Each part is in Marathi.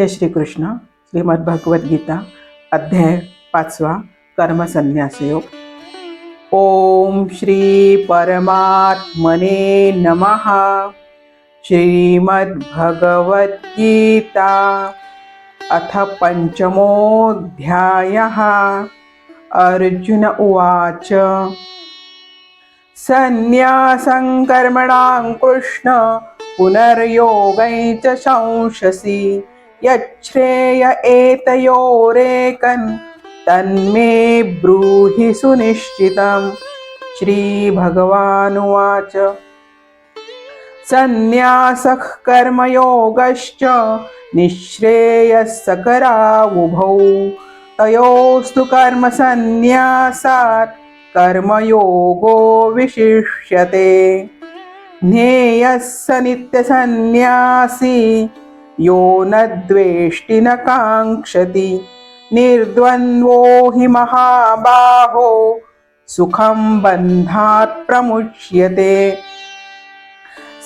हे श्रीकृष्ण श्रीमद्भगवद्गीता अध्याय पाचवा कर्मसन्यासयोग. ओम श्री परमात्मने नमः. श्रीमद्भगवद्गीता अथ पञ्चमोऽध्यायः अर्जुन उवाच सन्न्यासं कर्मणां कृष्ण पुनर्योगै च शंससि। यच्छ्रेय एतयोरेकन् तन्मे ब्रूहि सुनिश्चितम्। श्रीभगवानुवाच। सन्न्यासः कर्मयोगश्च निःश्रेयः सकरावुभौ। तयोस्तु कर्मसन्न्यासात् कर्मयोगो विशिष्यते। ज्ञेयः स नित्यसन्न्यासी। यो न द्वेष्टि न काङ्क्षति। निर्द्वन्द्वो हि महाबाहो सुखं बन्धात् प्रमुच्यते।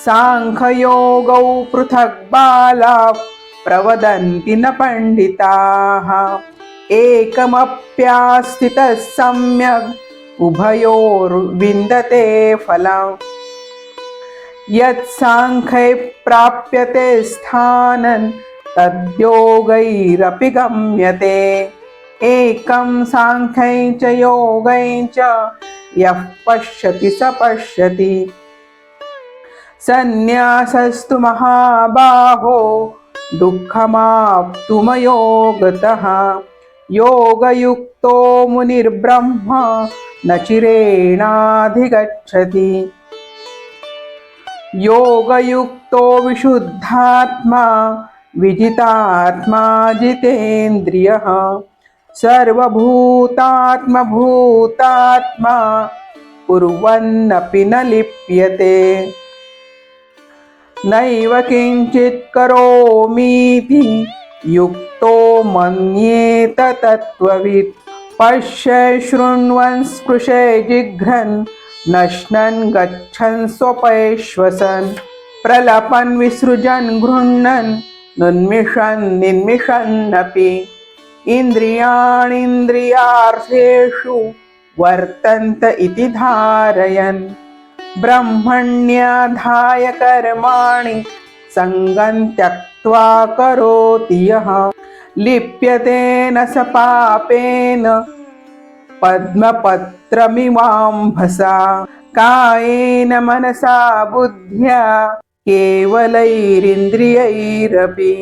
साङ्ख्ययोगौ पृथक् बालाः प्रवदन्ति न पण्डिताः। एकमप्यास्थितः सम्यक् उभयोर्विन्दते फलम् यत्साङ्ख्ये प्राप्यते स्थानं तद्योगैरपि गम्यते। एकं साङ्ख्यै च योगै च यः पश्यति स पश्यति। सन्न्यासस्तु महाबाहो दुःखमाप्तुमयो गतः योगयुक्तो मुनिर्ब्रह्म न चिरेणाधिगच्छति। योगयुक्तो विशुद्धात्मा विजितात्मा जितेन्द्रियः सर्वभूतात्मभूतात्मा कुर्वन्नपि न लिप्यते। नैव किञ्चित् करोमीति युक्तो मन्येत तत्त्ववित्। पश्य शृण्वन् स्पृशे जिघ्रन् नश्नन् गच्छन् स्वपैश्वसन् प्रलपन् विसृजन् गृह्णन् नुन्मिषन् निन्मिषन्नपि इन्द्रियाणीन्द्रियार्थेषु वर्तन्त इति धारयन्। ब्रह्मण्याधाय कर्माणि सङ्गं त्यक्त्वा करोति यः। लिप्यते न स पापेन पद्मपत्रमिवाम्भसा कायेन मनसा बुद्ध्या केवलैरिन्द्रियैरपि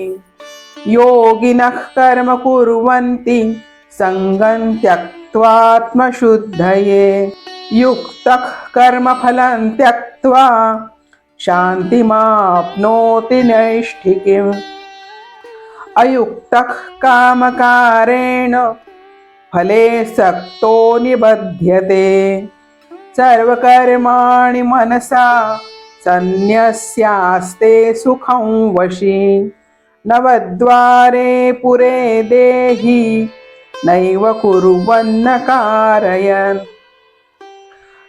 योगिनः कर्म कुर्वन्ति सङ्गं त्यक्त्वात्मशुद्धये युक्तः कर्मफलं त्यक्त्वा शान्तिमाप्नोति नैष्ठिकिम्। अयुक्तः कामकारेण फले सक्तो निबध्यते. सर्वकर्माणि मनसा सन्न्यस्यास्ते सुखं वशी. नवद्वारे पुरे देहि नैव कुर्वन्न कारयन्.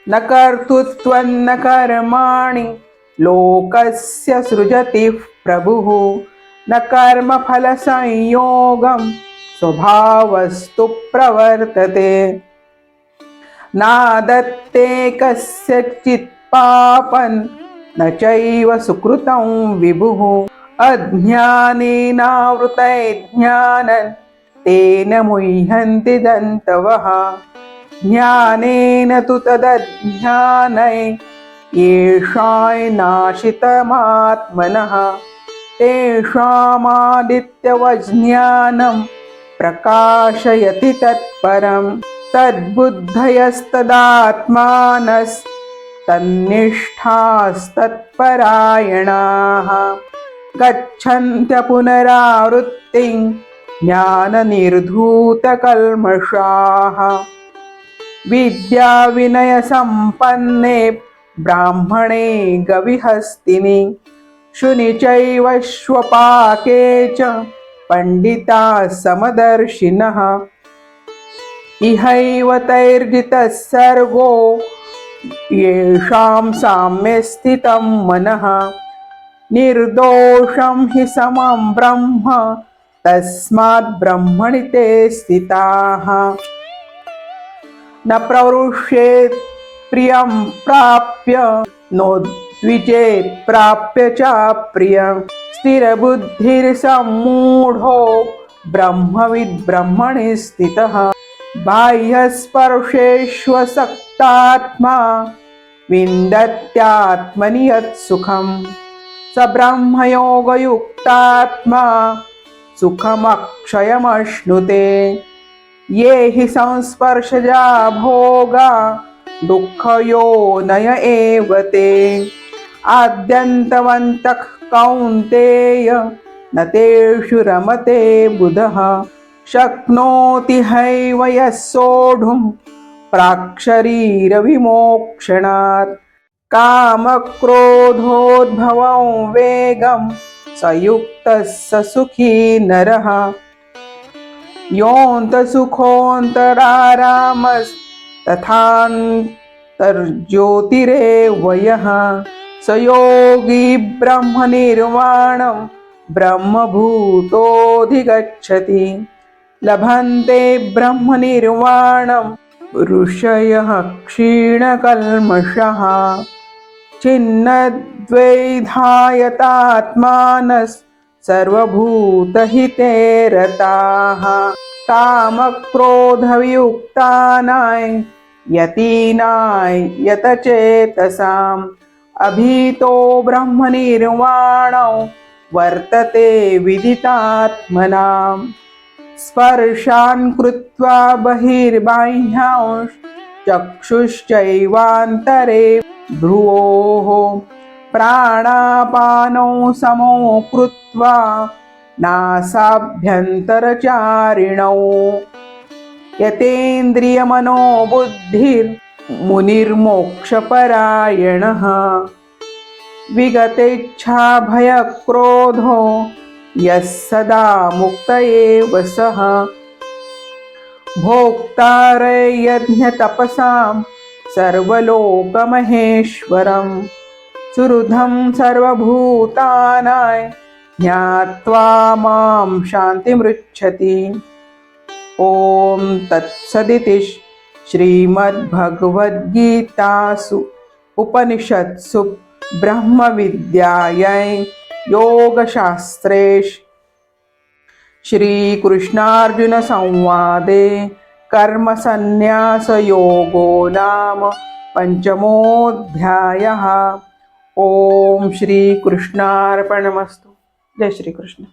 न कर्तृत्वन्न कर्माणि लोकस्य सृजति प्रभुः. न कर्मफलसंयोगम् स्वभावस्तु प्रवर्तते। नादत्ते कस्यचित् पापन् न चैव सुकृतं विभुः। अज्ञानेनावृतै ज्ञानन् तेन मुह्यन्ति दन्तवः। ज्ञानेन तु तदज्ञानै येषाय नाशितमात्मनः। तेषामादित्यवज्ञानं प्रकाशयति तत्परं तद्बुद्धयस्तदात्मानस्तन्निष्ठास्तत्परायणाः गच्छन्त्य पुनरावृत्तिं ज्ञाननिर्धूतकल्मषाः। विद्याविनयसम्पन्ने ब्राह्मणे गविहस्तिनि शुनि च पण्डिताः समदर्शिनः। इहैव तैर्जितः सर्गो येषां साम्ये स्थितं मनः। निर्दोषं हि समं ब्रह्म तस्मात् ब्रह्मणि ते स्थिताः। न प्रवृष्येत् प्रियं प्राप्य नोद्विजेत् प्राप्य च प्रियम्। स्थिरबुद्धिर्सम्मूढो ब्रह्मविद् ब्रह्मणि स्थितः। बाह्यस्पर्शेष्वसक्तात्मा विन्दत्यात्मनि यत्सुखम् स ब्रह्मयोगयुक्तात्मा। सुखमक्षयमश्नुते। ये हि संस्पर्शजा भोगा। दुःखयोनय एव ते। आद्यन्तवन्तः कौन्तेय। न तेषु रमते बुधः। शक्नोति हैव यः सोढुं प्राक्शरीरविमोक्षणात् कामक्रोधोद्भवं वेगं स युक्तः स सुखी नरः। योऽन्तसुखोऽन्तरारामस्तथान्तर्ज्योतिरेवयः सयोगी ब्रह्मनिर्वाणं ब्रह्मभूतोऽधिगच्छति। लभन्ते ब्रह्मनिर्वाणं ऋषयः क्षीणकल्मषः। छिन्नद्वैधायतात्मानः सर्वभूतहिते रताः। कामक्रोधवियुक्तानाय यतीनाय यतचेतसाम्। अभीतो ब्रह्मनिर्वाणौ वर्तते विदितात्मना स्पर्शान् कृत्वा बहिर्बाह्यांश चक्षुश्चैवान्तरे भ्रुवोः प्राणापानौ समो कृत्वा नासाभ्यन्तरचारिणौ। यतेन्द्रियमनो मुनिर्मोक्षपरायणः। विगतेच्छाभयक्रोधो यः सदा मुक्त एव सः। भोक्तारयज्ञतपसां सर्वलोकमहेश्वरं सुहृदं सर्वभूतानाय ज्ञात्वा मां शान्तिमृच्छति। ॐ तत्सदिति श्रीमद्भगवद्गीतासु उपनिषत्सु ब्रह्मविद्यायै योगशास्त्रे श्रीकृष्णार्जुनसंवादे कर्मसन्न्यासयोगो नाम पञ्चमोऽध्यायः। ॐ श्रीकृष्णार्पणमस्तु। जय श्रीकृष्ण।